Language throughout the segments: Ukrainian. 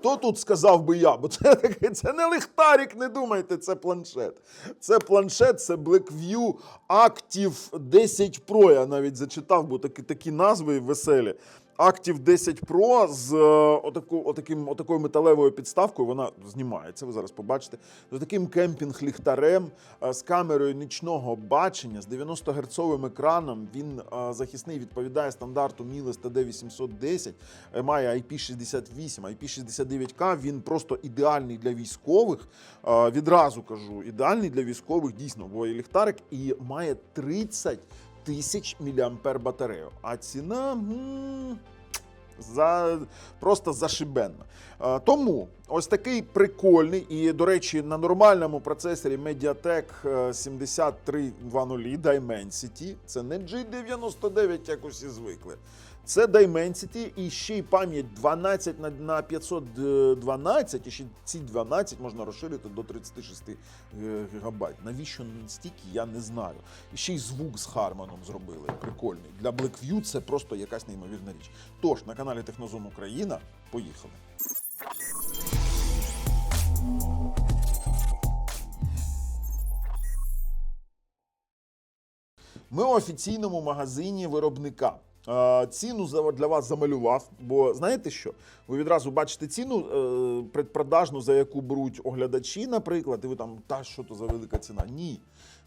Хто тут сказав би я? Бо це такий, це не ліхтарик, не думайте, це планшет. Це планшет, це Blackview Active 10 Pro. Я навіть зачитав, бо такі, такі назви веселі. Active 10 Pro з е, отаку, отаким, отакою металевою підставкою. Вона знімається, ви зараз побачите. З таким кемпінг-ліхтарем, е, з камерою нічного бачення, з 90 герцовим екраном. Він е, захисний, відповідає стандарту Miles TD810, е, має IP68, IP69K. Він просто ідеальний для військових. Відразу кажу, ідеальний для військових, дійсно, бо є ліхтарик і має 30 тисяч міліампер батарею. А ціна. м, за просто зашибенна. Е, Тому ось такий прикольний і, до речі, на нормальному процесорі Mediatek е, 7320 Dimensity. Це не G99, як усі звикли. Це Dimensity і ще й пам'ять 12 на, на 512, і ще ці 12 можна розширити до 36 г- гігабайт. Навіщо стільки, я не знаю. І ще й звук з Харманом зробили. Прикольний. Для Blackview це просто якась неймовірна річ. Тож на каналі Технозон Україна поїхали. Ми у офіційному магазині виробника. Ціну для вас замалював, бо знаєте що? Ви відразу бачите ціну е, предпродажну, за яку беруть оглядачі, наприклад, і ви там, та що то за велика ціна. Ні.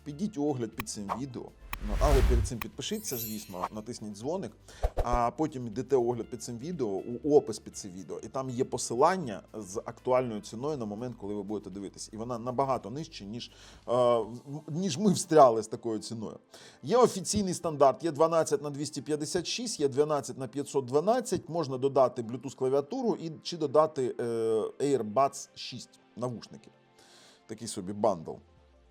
Підіть у огляд під цим відео. Ну, Але перед цим підпишіться, звісно, натисніть дзвоник, а потім йдете огляд під цим відео, у опис під це відео, і там є посилання з актуальною ціною на момент, коли ви будете дивитись. І вона набагато нижче, ніж, е, ніж ми встряли з такою ціною. Є офіційний стандарт, є 12 на 256, є 12 на 512, можна додати Bluetooth клавіатуру і чи додати е, AirBuds 6 навушники. Такий собі бандл.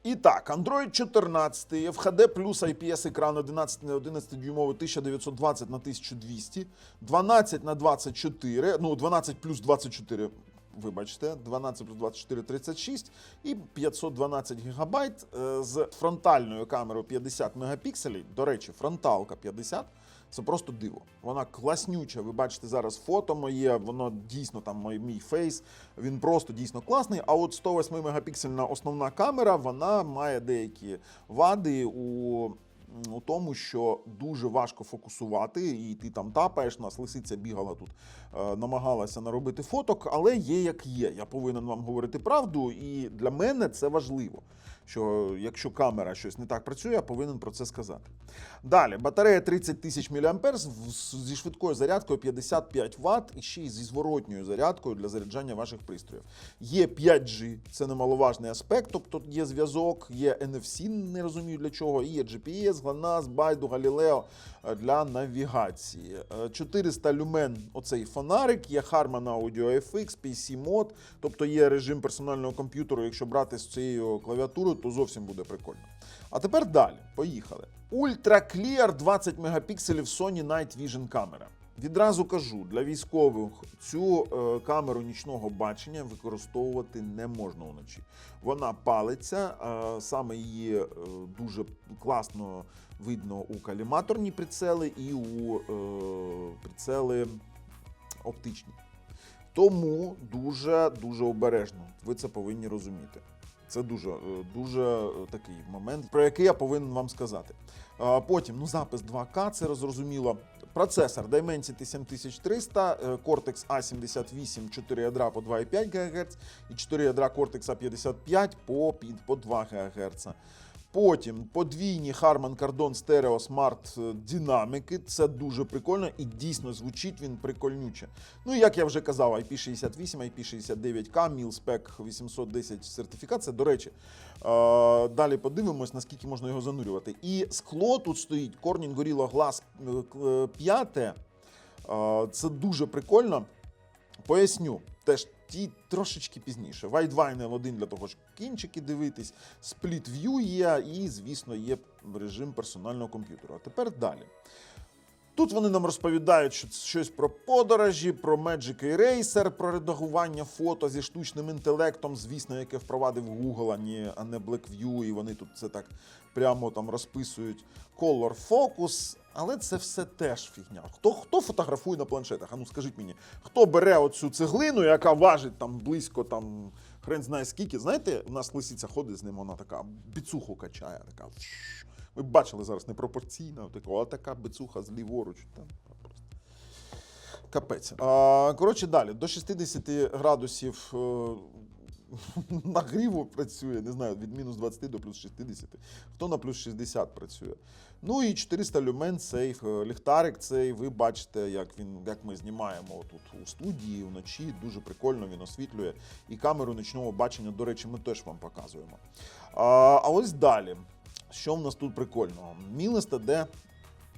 І так, Android 14, FHD плюс IPS екран 11 на 11 дюймовий 1920 на 1200, 12 на 24, ну 12 плюс 24, вибачте, 12 плюс 24 36 і 512 гігабайт е, з фронтальною камерою 50 мегапікселів. До речі, фронталка 50. Це просто диво. Вона класнюча. Ви бачите зараз фото моє, воно дійсно там мій, фейс. Він просто дійсно класний. А от 108 мегапіксельна основна камера, вона має деякі вади у. У тому, що дуже важко фокусувати, і ти там тапаєш, нас лисиця бігала тут, е, намагалася наробити фоток, але є як є. Я повинен вам говорити правду, і для мене це важливо. Що якщо камера щось не так працює, я повинен про це сказати. Далі, батарея 30 тисяч мА зі швидкою зарядкою 55 Вт і ще й зі зворотньою зарядкою для заряджання ваших пристроїв. Є 5G, це немаловажний аспект, тобто є зв'язок, є NFC, не розумію для чого, і є GPS, GLONASS, Байду, е, для навігації. Е, 400 люмен оцей фонарик, є Harman Audio FX, PC Mod, тобто є режим персонального комп'ютеру. Якщо брати з цією клавіатурою, то зовсім буде прикольно. А тепер далі. Поїхали. Ultra Clear 20 мегапікселів Sony Night Vision камера. Відразу кажу, для військових цю е, камеру нічного бачення використовувати не можна вночі. Вона палиться, е, саме її е, дуже класно видно у каліматорні прицели і у е, прицели оптичні. Тому дуже дуже обережно. Ви це повинні розуміти. Це дуже, е, дуже е, такий момент, про який я повинен вам сказати. Потім, ну, запис 2К, це зрозуміло. Процесор Dimensity 7300, е, Cortex A78, 4 ядра по 2,5 ГГц і 4 ядра Cortex A55 по, по 2 ГГц. Потім подвійні Harman Kardon Stereo Smart динаміки. Це дуже прикольно і дійсно звучить він прикольнюче. Ну, як я вже казав, IP68, IP69K, MIL-SPEC 810 сертифікат. Це, до речі, е, далі подивимось, наскільки можна його занурювати. І скло тут стоїть Corning Gorilla Glass е, 5. Е, Це дуже прикольно. Поясню. Теж ті трошечки пізніше. Widevine L1 для того, щоб кінчики дивитись, Split View є, і, звісно, є режим персонального комп'ютера. А тепер далі. Тут вони нам розповідають що щось про подорожі, про Magic Eraser, про редагування фото зі штучним інтелектом, звісно, яке впровадив Google, а не Blackview, і вони тут це так прямо там розписують. Color Focus, Але це все теж фігня. Хто, хто фотографує на планшетах? А ну скажіть мені, хто бере оцю цеглину, яка важить там близько там хрен знає скільки. Знаєте, у нас лисиця ходить з ним, вона така біцуху качає, така. Ви бачили зараз непропорційна, а така біцуха з ліворуч. Там. Капець. Коротше, далі, до 60 градусів е, нагріву працює, не знаю, від мінус 20 до плюс 60. Хто на плюс 60 працює. Ну і 400 люмен цей е, ліхтарик цей. Ви бачите, як він, як ми знімаємо тут у студії вночі. Дуже прикольно він освітлює. І камеру нічного бачення, до речі, ми теж вам показуємо. А, а ось далі. Що в нас тут прикольного? Мілеста D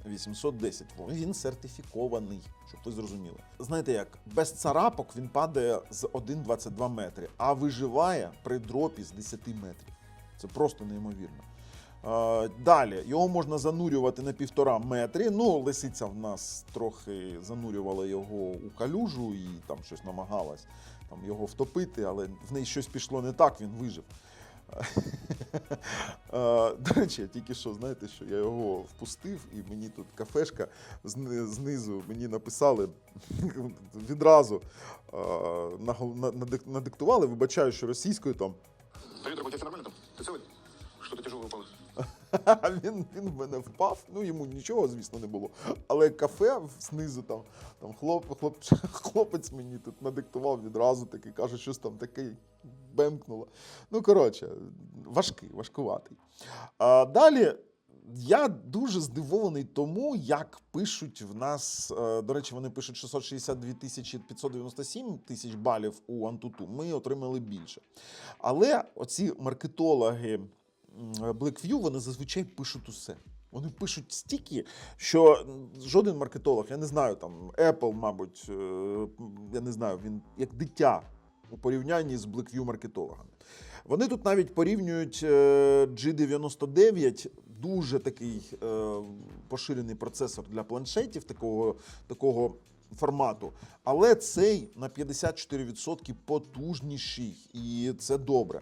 810. Во, Він сертифікований, щоб ви зрозуміли. Знаєте як, без царапок він падає з 1,22 метри, а виживає при дропі з 10 метрів. Це просто неймовірно. Далі його можна занурювати на півтора метрі. Ну, лисиця в нас трохи занурювала його у калюжу і там щось намагалась там, його втопити, але в неї щось пішло не так, він вижив. До речі, я тільки що, знаєте, що я його впустив, і мені тут кафешка знизу мені написали відразу надиктували, вибачаю, що російською там. Привіт, дорогой, все нормально там? Ти? він, він в мене впав. Ну йому нічого, звісно, не було. Але кафе знизу там, там хлоп, хлоп, хлопець мені тут надиктував відразу таки, каже, щось там таке бемкнуло. Ну, коротше, важкий, важкуватий. А, далі. Я дуже здивований тому, як пишуть в нас. е, До речі, вони пишуть 662 тисячі 597 тисяч балів у Антуту. Ми отримали більше. Але оці маркетологи Blackview, вони зазвичай пишуть усе. Вони пишуть стільки, що жоден маркетолог, я не знаю, там Apple, мабуть, е, я не знаю, він як дитя у порівнянні з Blackview маркетологами. Вони тут навіть порівнюють е, G99, дуже такий е, поширений процесор для планшетів такого, такого формату. Але цей на 54% потужніший, і це добре.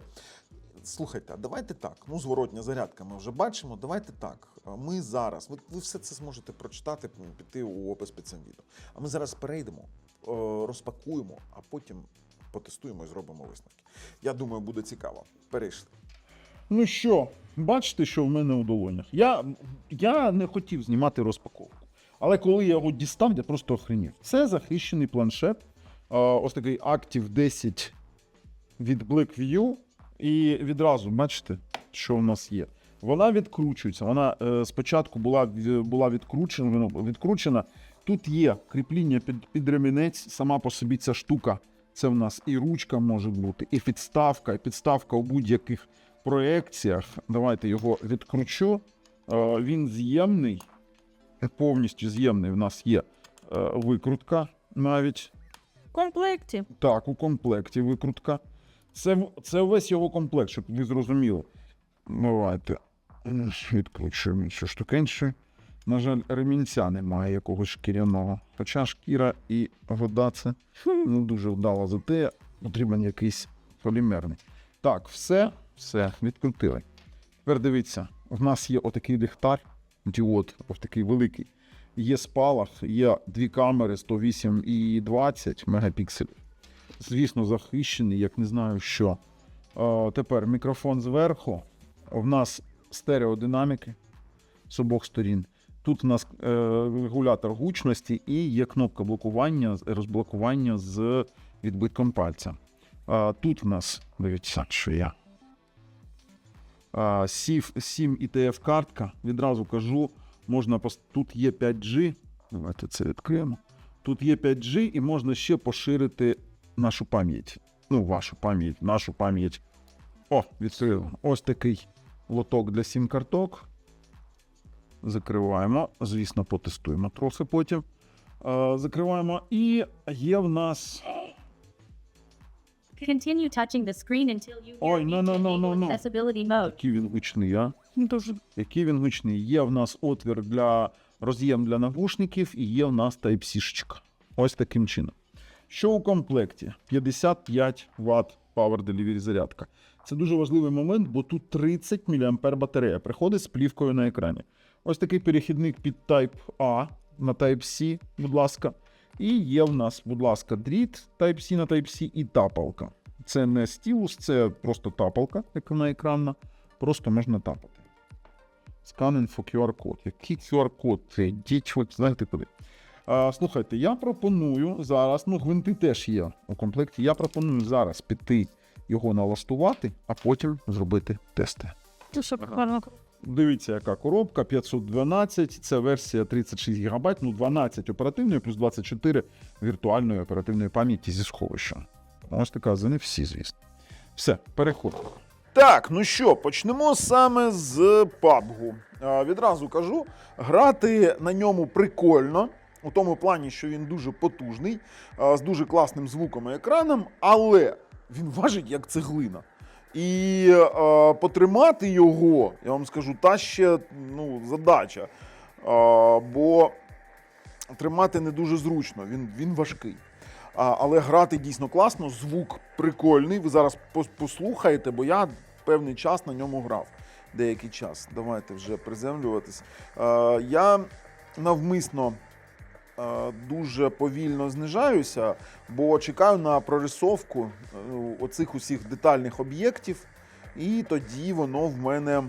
Слухайте, а давайте так. Ну, зворотня зарядка ми вже бачимо. Давайте так. Ми зараз, ви, ви все це зможете прочитати, піти у опис під цим відео. А ми зараз перейдемо, е, розпакуємо, а потім потестуємо і зробимо висновки. Я думаю, буде цікаво. Перейшли. Ну що, бачите, що в мене у долонях? Я, я не хотів знімати розпаковку. Але коли я його дістав, я просто охренів. Це захищений планшет. Ось такий Active 10 від Blackview. І відразу бачите, що в нас є. Вона відкручується. Вона е, спочатку була, була відкручена, відкручена. Тут є кріпління під, під ремінець, сама по собі ця штука. Це в нас і ручка може бути, і підставка, і підставка у будь-яких проекціях. Давайте його відкручу. Е, Він з'ємний, повністю з'ємний. У нас є е, викрутка навіть. В комплекті. Так, у комплекті викрутка. Це, це весь його комплект, щоб ви зрозуміли. Давайте м, відкручуємо цю штукенцію. На жаль, ремінця немає якогось шкіряного. Хоча шкіра і вода це не дуже вдало зате потрібен якийсь полімерний. Так, все, все, відкрутили. Тепер дивіться, в нас є отакий ліхтар, діод, ось такий великий. Є спалах, є дві камери 108 і 20 мегапікселів. Звісно, захищений, як не знаю що. Тепер мікрофон зверху. В нас стереодинаміки з обох сторін. Тут у нас е, регулятор гучності і є кнопка блокування, розблокування з відбитком пальця. Тут в нас, дивіться, що я. 7 ITF картка. Відразу кажу, можна тут є 5G. Давайте це відкриємо. Тут є 5G, і можна ще поширити нашу пам'ять. Ну, вашу пам'ять, нашу пам'ять. О, відкрили. Ось такий лоток для сім карток. Закриваємо. Звісно, потестуємо трохи потім. Е, закриваємо. І є в нас. Continue touching the screen until you hear Ой, no, no, no, no, no. accessibility mode. Який він гучний, а? Ну, дуже. Який він гучний. Є в нас отвір для роз'єм для навушників і є в нас Type-C-шечка. Ось таким чином. Що у комплекті? 55 Вт Power Delivery зарядка. Це дуже важливий момент, бо тут 30 мА батарея приходить з плівкою на екрані. Ось такий перехідник під Type A на Type-C, будь ласка. І є в нас, будь ласка, дріт Type-C на Type-C і тапалка. Це не стілус, це просто тапалка, як вона екранна. Просто можна тапати. Scanning for QR-код. Який QR-код? Це діть, знаєте куди. А, слухайте, я пропоную зараз, ну, гвинти теж є у комплекті. Я пропоную зараз піти його налаштувати, а потім зробити тести. Дивіться, яка коробка 512, це версія 36 ГБ, ну 12 оперативної, плюс 24 віртуальної оперативної пам'яті зі сховища. Ось така, за не всі, звісно. Все, переходимо. Так, ну що, почнемо саме з PUBG. Відразу кажу, грати на ньому прикольно, у тому плані, що він дуже потужний, з дуже класним звуком і екраном, але він важить як цеглина. І е, потримати його, я вам скажу, та ще ну, задача. Е, бо тримати не дуже зручно, він, він важкий. А, але грати дійсно класно, звук прикольний. Ви зараз послухаєте, бо я певний час на ньому грав. Деякий час. Давайте вже приземлюватись. Е, я навмисно дуже повільно знижаюся, бо чекаю на прорисовку е, оцих усіх детальних об'єктів, і тоді воно в мене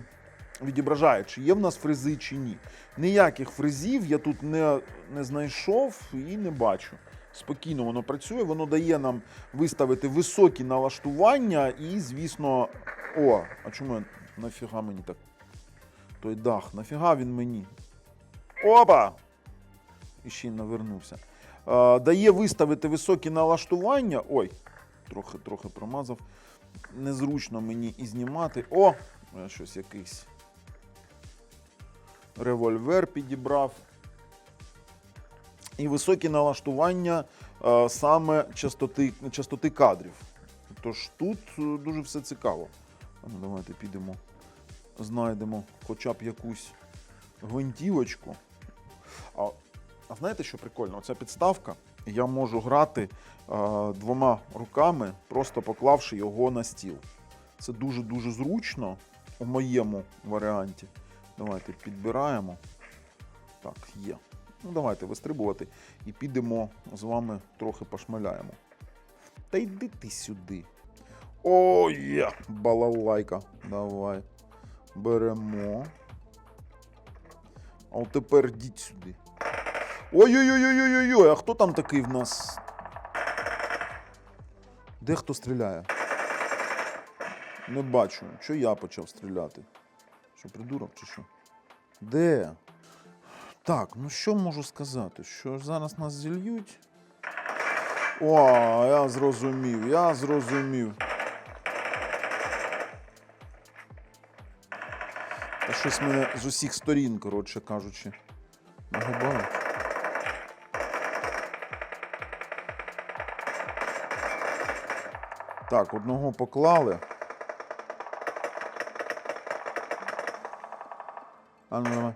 відображає, чи є в нас фрези, чи ні. Ніяких фрезів я тут не, не знайшов і не бачу. Спокійно воно працює, воно дає нам виставити високі налаштування і, звісно, о, а чому я нафіга мені так? Той дах, нафіга він мені? Опа! І ще й навернувся. Е, дає виставити високі налаштування. Ой, трохи, трохи промазав. Незручно мені і знімати. О! Щось якийсь револьвер підібрав. І високі налаштування е, саме частоти, частоти кадрів. Тож тут е, дуже все цікаво. Ну, давайте підемо, знайдемо хоча б якусь гвинтівочку. А, а знаєте, що прикольно? Оця підставка. Я можу грати е, двома руками, просто поклавши його на стіл. Це дуже-дуже зручно у моєму варіанті. Давайте підбираємо. Так, є. Ну, давайте вистрибувати і підемо з вами трохи пошмаляємо. Та йди ти сюди. О, є! Балалайка. Давай. Беремо. А от тепер йдіть сюди. Ой-ой-ой-ой-ой-ой, а хто там такий в нас? Де хто стріляє? Не бачу. Що я почав стріляти? Що, придурок чи що? Де? Так, ну що можу сказати? Що зараз нас зільють? О, я зрозумів, я зрозумів. Та щось мене з усіх сторін, коротше кажучи, нагибають. Так, одного поклали. А ну давай.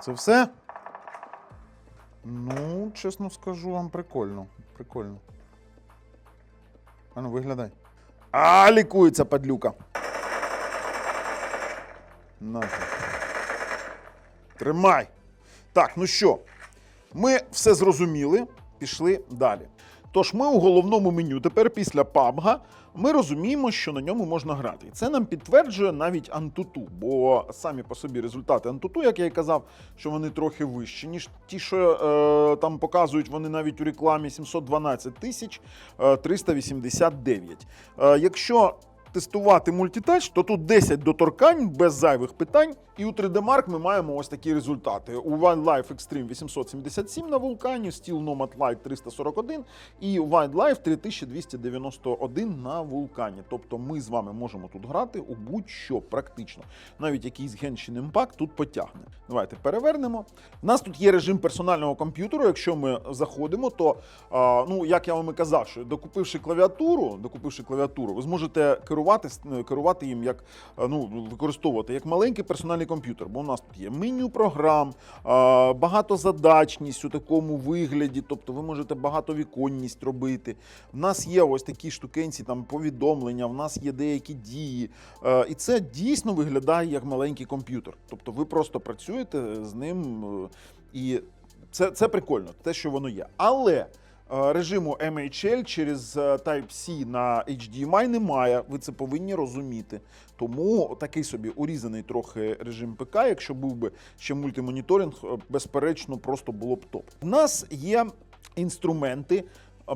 Це все? Ну, чесно скажу вам, прикольно. Прикольно. А ну, виглядай. А, лікується падлюка. Нафіг. Тримай. Так, ну що, ми все зрозуміли, пішли далі. Тож ми у головному меню тепер після PUBG ми розуміємо, що на ньому можна грати. І це нам підтверджує навіть Antutu, бо самі по собі результати Antutu, як я і казав, що вони трохи вищі, ніж ті, що е, там показують вони навіть у рекламі 712 тисяч е, 389. Е, якщо тестувати мультитач, то тут 10 доторкань без зайвих питань. І у 3D Mark ми маємо ось такі результати. У Wildlife Extreme 877 на вулкані, Steel Nomad Light 341 і Wildlife 3291 на вулкані. Тобто ми з вами можемо тут грати у будь-що практично. Навіть якийсь Genshin Impact тут потягне. Давайте перевернемо. У нас тут є режим персонального комп'ютеру. Якщо ми заходимо, то ну як я вам і казав, що докупивши клавіатуру, докупивши клавіатуру, ви зможете керувати с- керувати їм як ну використовувати як маленький персональний комп'ютер. Бо у нас тут є меню програм, багатозадачність у такому вигляді, тобто ви можете багатовіконність робити. У нас є ось такі штукенці, там повідомлення, в нас є деякі дії. Е, І це дійсно виглядає як маленький комп'ютер. Тобто ви просто працюєте з ним, е, і це, це прикольно, те, що воно є. Але е, режиму MHL через е, Type-C на HDMI немає. Ви це повинні розуміти. Тому такий собі урізаний трохи режим ПК. Якщо був би ще мультимоніторинг, е, безперечно, просто було б топ. У нас є інструменти.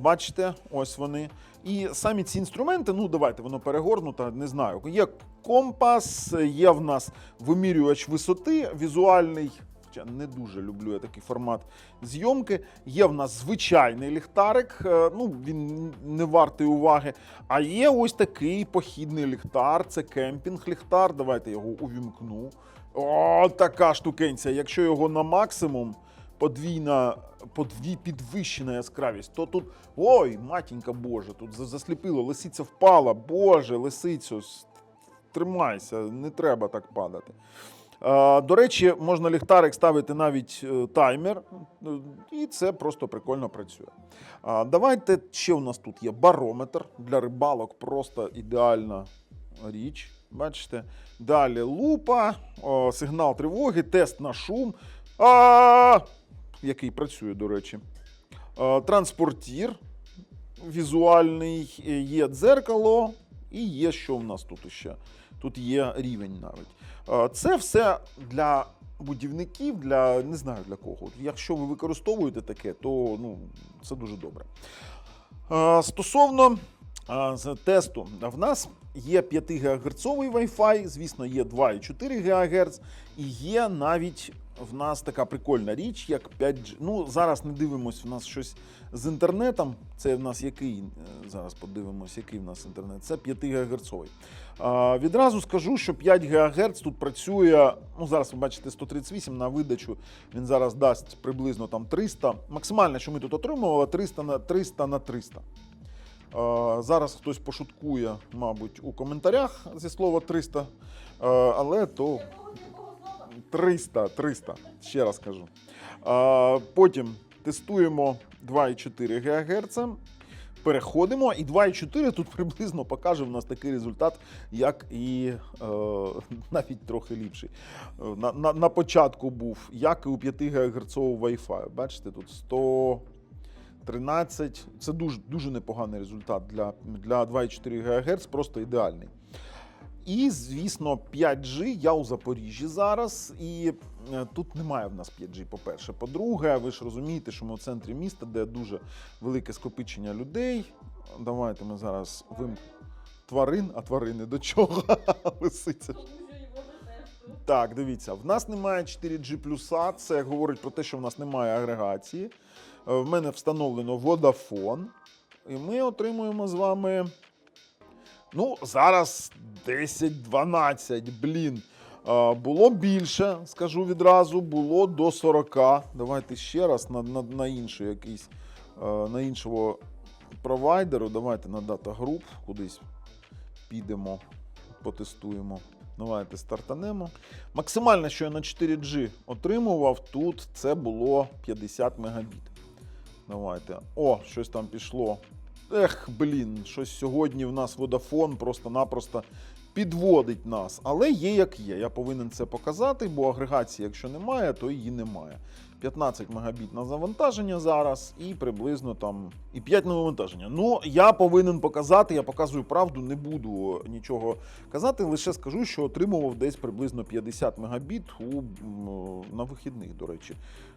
Бачите, ось вони. І самі ці інструменти, ну давайте воно перегорнуто, не знаю. Є компас, є в нас вимірювач висоти, візуальний. Хоча не дуже люблю я такий формат зйомки. Є в нас звичайний ліхтарик, е, ну він не вартий уваги. А є ось такий похідний ліхтар, це кемпінг-ліхтар. Давайте його увімкну. О, така штукенця. Якщо його на максимум, подвійна, подві, підвищена яскравість, то тут. Ой, матінька Боже, тут засліпило, лисиця впала. Боже, лисицю, тримайся, не треба так падати. Е, До речі, можна ліхтарик ставити навіть е, таймер, е, і це просто прикольно працює. Давайте ще у нас тут є барометр для рибалок, просто ідеальна річ. Бачите? Далі лупа, сигнал тривоги, тест на шум, який працює, до речі. Транспортір візуальний, є дзеркало, і є що в нас тут ще. Тут є рівень навіть. Е, Це все для будівників, для не знаю для кого. Якщо ви використовуєте таке, то ну, це дуже добре. Е, Стосовно е, тесту, в нас є 5 ГГц Wi-Fi, звісно, є 2,4 ГГц, і є навіть в нас така прикольна річ, як 5G. Ну, зараз не дивимось, в нас щось з інтернетом. Це в нас який? е, Зараз подивимось, який в нас інтернет. Це 5 ГГц. Відразу скажу, що 5 ГГц тут працює. Ну, зараз ви бачите 138 на видачу. Він зараз дасть приблизно там 300. Максимальне, що ми тут отримували, 300 на 300 на 300. Е, Зараз хтось пошуткує, мабуть, у коментарях зі слова 300, е, але то 300, 300, ще раз кажу. Потім тестуємо 2,4 ГГц. Переходимо, і 2,4 тут приблизно покаже в нас такий результат, як і е, навіть трохи ліпший. На, на, на початку був, як і у 5 ГГц Wi-Fi. Бачите, тут 100. 13. Це дуже, дуже непоганий результат для, для 2,4 ГГц, просто ідеальний. І, звісно, 5G. Я у Запоріжжі зараз, і е, тут немає в нас 5G, по-перше. По-друге, ви ж розумієте, що ми в центрі міста, де дуже велике скопичення людей. Давайте ми зараз вим... тварин, а тварини до чого? Лисиця. Так, дивіться, в нас немає 4G+, це говорить про те, що в нас немає агрегації. Е, В мене встановлено Vodafone, і ми отримуємо з вами. Ну, зараз 10-12, блін. Було більше, скажу відразу, було до 40. Давайте ще раз на, на, на інший якийсь, на іншого провайдеру. Давайте на Data Group кудись підемо, потестуємо. Давайте стартанемо. Максимальне, що я на 4G отримував, тут це було 50 мегабіт. Давайте. О, щось там пішло. Ех, блін, щось сьогодні в нас Vodafone просто-напросто підводить нас. Але є як є. Я повинен це показати, бо агрегації, якщо немає, то її немає. 15 мегабіт на завантаження зараз і приблизно там і 5 на вивантаження. Ну, я повинен показати, я показую правду, не буду нічого казати, лише скажу, що отримував десь приблизно 50 мегабіт у, на вихідних, до речі,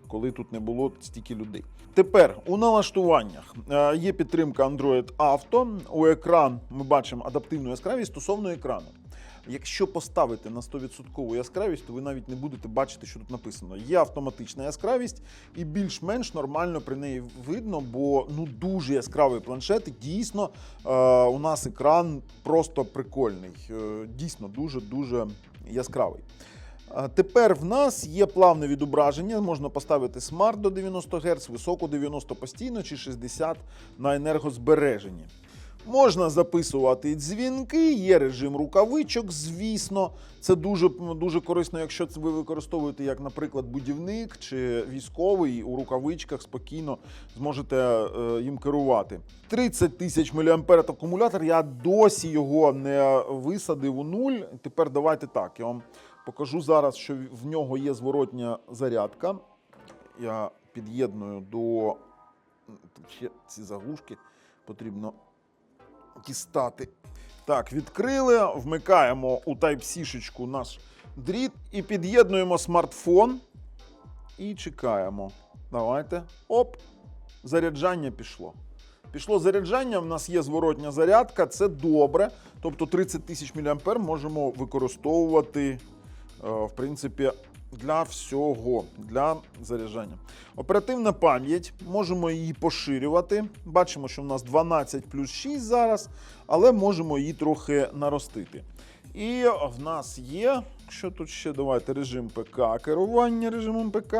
коли тут не було стільки людей. Тепер у налаштуваннях е, є підтримка Android Auto. У екран ми бачимо адаптивну яскравість стосовно екрану. Якщо поставити на 100% яскравість, то ви навіть не будете бачити, що тут написано. Є автоматична яскравість, і більш-менш нормально при неї видно, бо ну дуже яскравий планшет. Дійсно е, у нас екран просто прикольний. Е, дійсно дуже дуже яскравий. Тепер в нас є плавне відображення. Можна поставити смарт до 90 Гц, високо 90 постійно чи 60 на енергозбереженні. Можна записувати дзвінки, є режим рукавичок, звісно. Це дуже, дуже корисно, якщо ви використовуєте, як, наприклад, будівник чи військовий у рукавичках спокійно зможете е, їм керувати. 30 тисяч мА акумулятор. Я досі його не висадив у нуль. Тепер давайте так. Я вам покажу зараз, що в нього є зворотня зарядка. Я під'єдную до ще ці заглушки потрібно дістати. Так, відкрили, вмикаємо у Type-C-шечку наш дріт і під'єднуємо смартфон. І чекаємо. Давайте. Оп! Заряджання пішло. Пішло заряджання, в нас є зворотня зарядка, це добре. Тобто 30 тисяч мА можемо використовувати, в принципі, для всього, для заряджання. Оперативна пам'ять, можемо її поширювати. Бачимо, що в нас 12 плюс 6 зараз, але можемо її трохи наростити. І в нас є, що тут ще давайте, режим ПК, керування режимом ПК.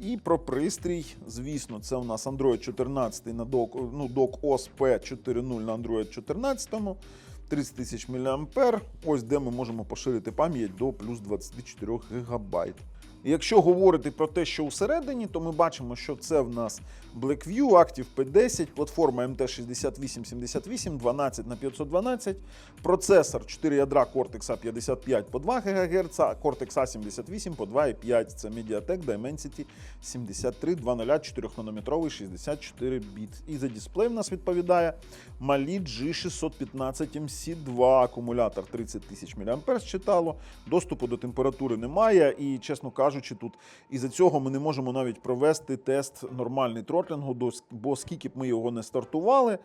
І про пристрій, звісно, це у нас Android 14 на док, ну, док OS P4.0 на Android 14, 30 тисяч мА. Ось де ми можемо поширити пам'ять до плюс 24 ГБ. Якщо говорити про те, що усередині, то ми бачимо, що це в нас Blackview, Active P10, платформа MT6878, 12 на 512, процесор 4 ядра Cortex A55 по 2 ГГц, Cortex A78 по 2,5. Це Mediatek Dimensity 73 2.0 4 нанометровий 64 біт. І за дисплей в нас відповідає Mali G615 MC2 акумулятор 30 тисяч мА читало. Доступу до температури немає. І, чесно кажучи, тут із-за цього ми не можемо навіть провести тест нормальний тротлінгу, до- бо скільки б ми його не стартували, е,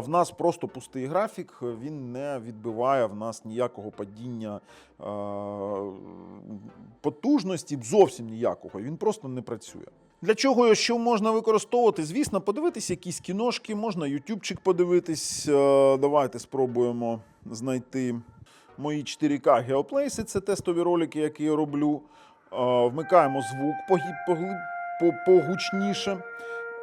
в нас просто пустий графік, він не відбиває в нас ніякого падіння е, потужності, зовсім ніякого. Він просто не працює. Для чого що можна використовувати? Звісно, подивитись якісь кіношки, можна ютубчик подивитись. Е, Давайте спробуємо знайти мої 4К геоплейси. Це тестові ролики, які я роблю. Вмикаємо звук погучніше.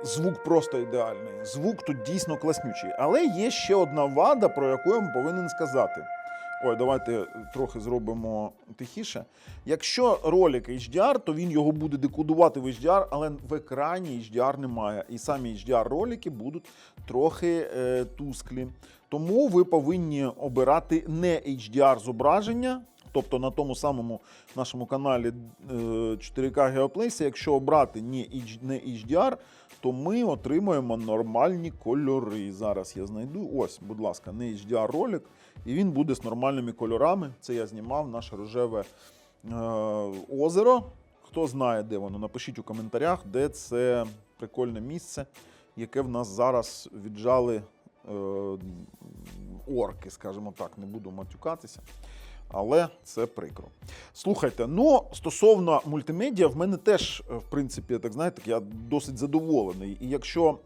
Звук просто ідеальний. Звук тут дійсно класнючий. Але є ще одна вада, про яку я вам повинен сказати. Ой, давайте трохи зробимо тихіше. Якщо ролик HDR, то він його буде декодувати в HDR, але в екрані HDR немає. І самі HDR-ролики будуть трохи е, тусклі. Тому ви повинні обирати не HDR зображення. Тобто на тому самому нашому каналі е, 4К Geoplace, якщо обрати не HDR, то ми отримуємо нормальні кольори. Зараз я знайду. Ось, будь ласка, не HDR ролик, і він буде з нормальними кольорами. Це я знімав наше рожеве е, озеро. Хто знає, де воно, напишіть у коментарях, де це прикольне місце, яке в нас зараз віджали е, орки, скажімо так, не буду матюкатися. Але це прикро. Слухайте, ну стосовно мультимедіа, в мене теж, е, в принципі, так знаєте, я досить задоволений. І якщо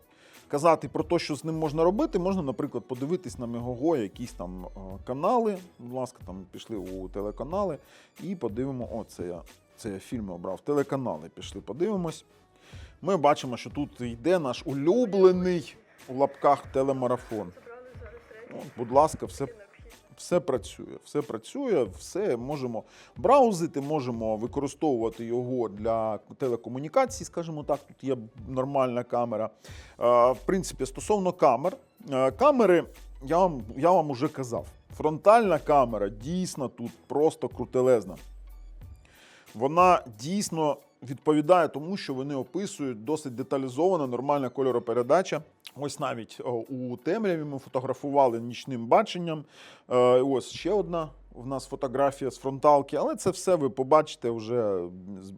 казати про те, що з ним можна робити, можна, наприклад, подивитись на Мегого якісь там е, канали. Будь ласка, там пішли у телеканали і подивимо. О, це я, це я фільми обрав. Телеканали пішли, подивимось. Ми бачимо, що тут йде наш улюблений у лапках телемарафон. От, будь ласка, все, все працює. Все працює, все можемо браузити, можемо використовувати його для телекомунікацій, скажімо так. Тут є нормальна камера. В принципі, стосовно камер, е, камери, я вам, я вам уже казав, фронтальна камера дійсно тут просто крутелезна. Вона дійсно відповідає тому, що вони описують досить деталізована, нормальна кольоропередача. Ось навіть у темряві ми фотографували нічним баченням. Е, Ось ще одна в нас фотографія з фронталки, але це все ви побачите вже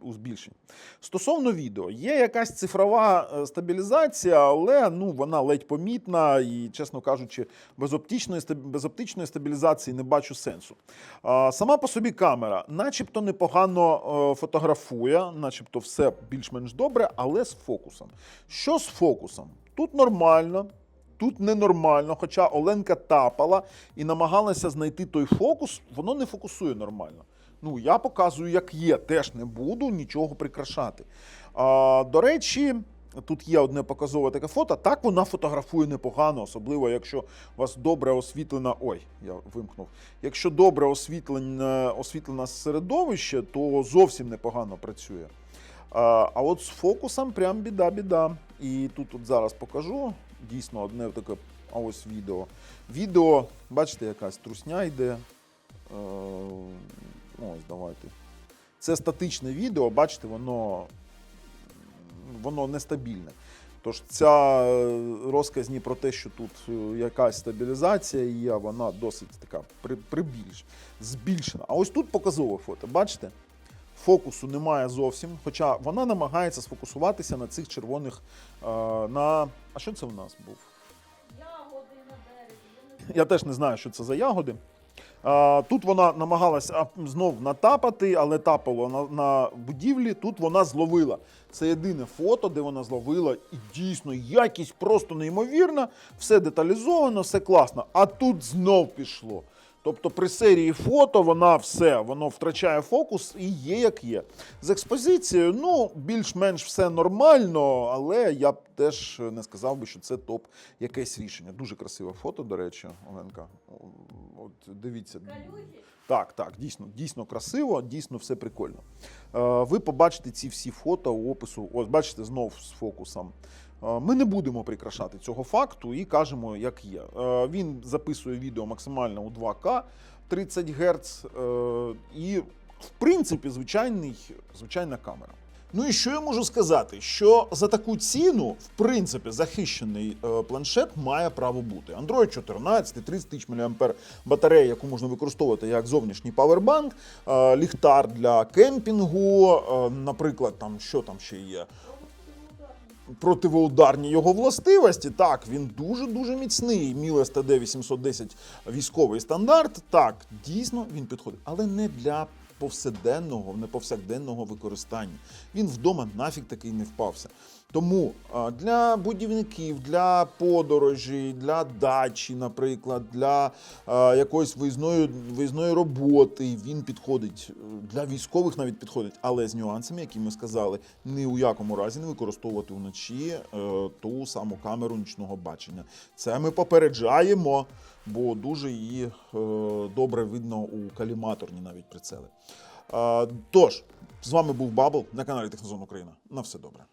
у збільшенні. Стосовно відео, є якась цифрова е, стабілізація, але ну, вона ледь помітна і, чесно кажучи, без оптичної, без оптичної стабілізації не бачу сенсу. Сама по собі камера, начебто непогано е, фотографує, начебто все більш-менш добре, але з фокусом. Що з фокусом? Тут нормально. Тут ненормально, хоча Оленка тапала і намагалася знайти той фокус, воно не фокусує нормально. Ну, я показую, як є, теж не буду нічого прикрашати. А, до речі, тут є одне показове таке фото. Так вона фотографує непогано, особливо якщо у вас добре освітлена. Ой, я вимкнув. Якщо добре освітлене, освітлене середовище, то зовсім непогано працює. А, а от з фокусом прям біда-біда. І тут от зараз покажу. Дійсно, одне таке, а ось відео. Відео, бачите, якась трусня йде. Е, ось, давайте. Це статичне відео, бачите, воно, воно нестабільне. Тож ця е, розказні про те, що тут е, якась стабілізація є, вона досить така прибільш, збільшена. А ось тут показове фото, бачите? Фокусу немає зовсім, хоча вона намагається сфокусуватися на цих червоних. Е, на... А що це в нас був? Я теж не знаю, що це за ягоди. А, Тут вона намагалась а, знов натапати, але тапало на, на будівлі. Тут вона зловила. Це єдине фото, де вона зловила, і дійсно якість просто неймовірна, все деталізовано, все класно. А тут знов пішло. Тобто при серії фото вона все, воно втрачає фокус і є як є. З експозицією, ну, більш-менш все нормально, але я б теж не сказав би, що це топ якесь рішення. Дуже красиве фото, до речі, Оленка. От дивіться. Так, так, дійсно, дійсно красиво, дійсно все прикольно. Е, ви побачите ці всі фото у опису. Ось бачите, знов з фокусом. Е, Ми не будемо прикрашати цього факту і кажемо, як є. Е, Він записує відео максимально у 2К 30 Гц. І, в принципі, звичайний, звичайна камера. Ну і що я можу сказати? Що за таку ціну, в принципі, захищений е, планшет має право бути. Android 14, 30 тисяч мАh батарея, яку можна використовувати як зовнішній павербанк, ліхтар для кемпінгу, наприклад, там що там ще є. Противоударні його властивості. Так, він дуже-дуже міцний. Міл СТД 810 військовий стандарт. Так, дійсно він підходить, але не для повседенного, не повсякденного використання. Він вдома нафіг такий не впався. Тому для будівників, для подорожі, для дачі, наприклад, для якоїсь виїзної, виїзної роботи він підходить. е, Для військових навіть підходить, але з нюансами, які ми сказали, ні у якому разі не використовувати вночі е, ту саму камеру нічного бачення. Це ми попереджаємо, бо дуже її е, добре видно у каліматорні навіть прицели. Тож, з вами був Бабл на каналі Технозон Україна. На все добре.